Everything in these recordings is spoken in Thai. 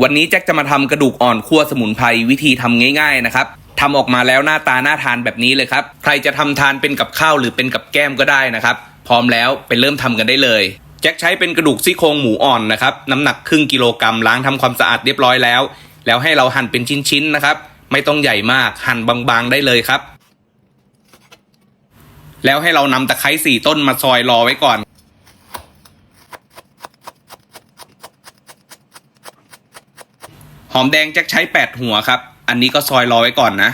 วันนี้แจ็คจะมาทำกระดูกอ่อนคั่วสมุนไพรวิธีทำง่าย ๆ นะครับทำออกมาแล้วหน้าตาน่าทานแบบนี้เลยครับ ใครจะทำทานเป็นกับข้าวหรือเป็นกับแก้มก็ได้นะครับ พร้อมแล้วไปเริ่มทำกันได้เลยแจ็คใช้เป็นกระดูกซี่โครงหมูอ่อนนะครับน้ำหนักครึ่งกิโลกรัมล้างทำความสะอาดเรียบร้อยแล้ว แล้วให้เราหั่นเป็นชิ้นๆนะครับ ไม่ต้องใหญ่มากหั่นบางๆได้เลยครับ แล้วให้เรานำตะไคร้สี่ต้นมาซอยรอไว้ก่อน หอมแดงแจ็คใช้แปดหัวครับ อันนี้ก็ซอยรอไว้ก่อนนะ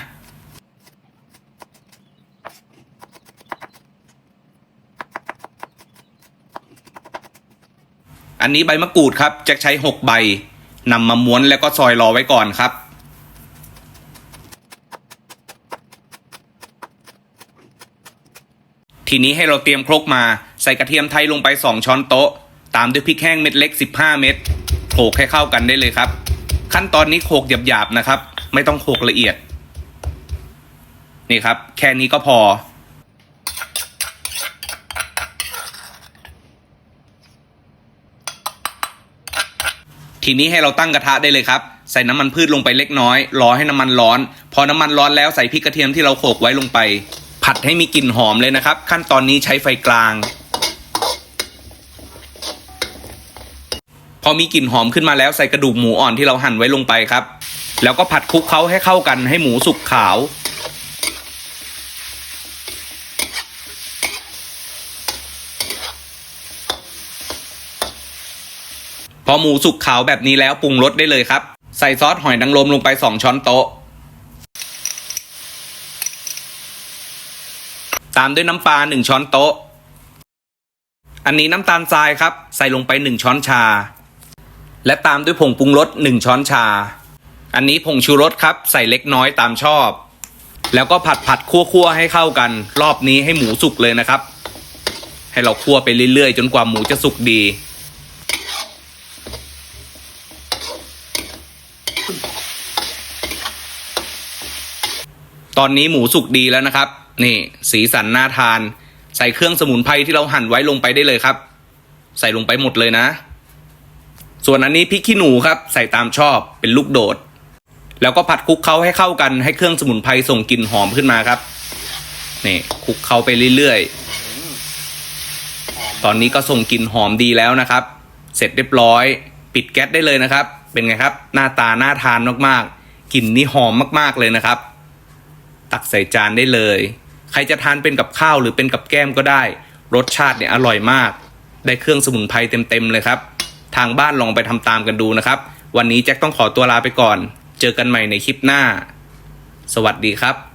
อันนี้ใบมะกรูดครับแจ็คใช้หกใบนำมาม้วนแล้วก็ซอยรอไว้ก่อนครับทีนี้ให้เราเตรียมครกมาใส่กระเทียมไทยลงไป 2 ช้อนโต๊ะ ตามด้วยพริกแห้งเม็ดเล็ก 15 เม็ดโขลกให้เข้ากันได้เลยครับ ขั้นตอนนี้โขกหยาบๆนะครับ ไม่ต้องโขกละเอียด นี่ครับ แค่นี้ก็พอ ทีนี้ให้เราตั้งกระทะได้เลยครับ ใส่น้ำมันพืชลงไปเล็กน้อย รอให้น้ำมันร้อน พอน้ำมันร้อนแล้วใส่พริกกระเทียมที่เราโขกไว้ลงไป ผัดให้มีกลิ่นหอมเลยนะครับ ขั้นตอนนี้ใช้ไฟกลาง อมีกลิ่นหอมขึ้นมาแล้วใส่กระดูกหมูอ่อนที่เราหั่นไว้ลงไปครับ แล้วก็ผัดคลุกเคล้าให้เข้ากันให้หมูสุกขาวพอหมูสุกขาวแบบนี้แล้วปรุงรสได้เลยครับ ใส่ซอสหอยนางรมลงไป2ช้อนโต๊ะ ตามด้วยน้ำปลา1ช้อนโต๊ะ อันนี้น้ำตาลทรายครับ ใส่ลงไป1ช้อนชา และตามด้วยผงปรุงรส1ช้อนชา อันนี้ผงชูรสครับใส่เล็กน้อยตามชอบ แล้วก็ผัดผัดคั่วคั่วๆให้เข้ากัน รอบนี้ให้หมูสุกเลยนะครับ ให้เราคั่วไปเรื่อยๆ จนกว่าหมูจะสุกดี ตอนนี้หมูสุกดีแล้วนะครับ นี่สีสันน่าทาน ใส่เครื่องสมุนไพรที่เราหั่นไว้ลงไปได้เลยครับ ใส่ลงไปหมดเลยนะ ส่วนอันนี้พริกขี้หนูครับใส่ตามชอบเป็นลูกโดด แล้วก็ผัดคลุกเคล้าให้เข้ากันให้เครื่องสมุนไพรส่งกลิ่นหอมขึ้นมาครับนี่คลุกเคล้าไปเรื่อยๆ ตอนนี้ก็ส่งกลิ่นหอมดีแล้วนะครับ เสร็จเรียบร้อย ปิดแก๊สได้เลยนะครับ เป็นไงครับ หน้าตาน่าทานมากๆกลิ่นนี่หอมมากๆเลยนะครับ ตักใส่จานได้เลย ใครจะทานเป็นกับข้าวหรือเป็นกับแก้มก็ได้ รสชาติเนี่ยอร่อยมาก ได้เครื่องสมุนไพรเต็มๆเลยครับ ทางบ้านลองไปทำตามกันดูนะครับ วันนี้แจ็คต้องขอตัวลาไปก่อน เจอกันใหม่ในคลิปหน้า สวัสดีครับ